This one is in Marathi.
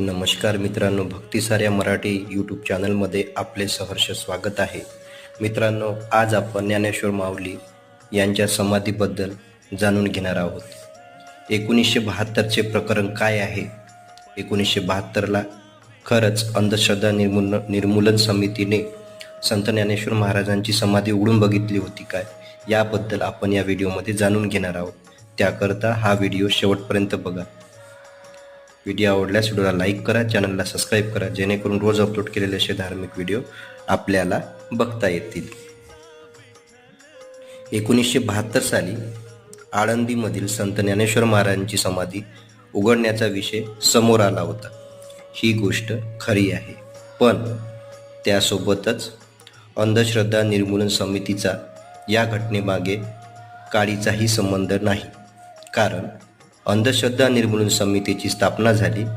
नमस्कार मित्रांनो भक्तिसाऱ्या मराठी यूट्यूब चॅनलमध्ये आपले सहर्ष स्वागत आहे. मित्रांनो आज आपण ज्ञानेश्वर माऊली यांच्या समाधीबद्दल जाणून घेणार आहोत. एकोणीसशे बहात्तरचे प्रकरण काय आहे? एकोणीसशे बहात्तरला खरंच अंधश्रद्धा निर्मूलन निर्मूलन समितीने संत ज्ञानेश्वर महाराजांची समाधी उघडून बघितली होती काय? याबद्दल आपण या व्हिडिओमध्ये जाणून घेणार आहोत. त्याकरता हा व्हिडिओ शेवटपर्यंत बघा. व्हिडिओ आवडल्यास व्हिडिओला लाईक करा चॅनलला सबस्क्राईब करा जेणेकरून रोज अपलोड केलेले असे धार्मिक व्हिडिओ आपल्याला बघता येतील. एकोणीसशे बहात्तर साली आळंदीमधील संत ज्ञानेश्वर महाराजांची समाधी उघडण्याचा विषय समोर आला होता. ही गोष्ट खरी आहे. पण त्यासोबतच अंधश्रद्धा निर्मूलन समितीचा या घटनेमागे काळीचाही संबंध नाही. कारण अंधश्रद्धा निर्मूलन समितीची स्थापना झाली.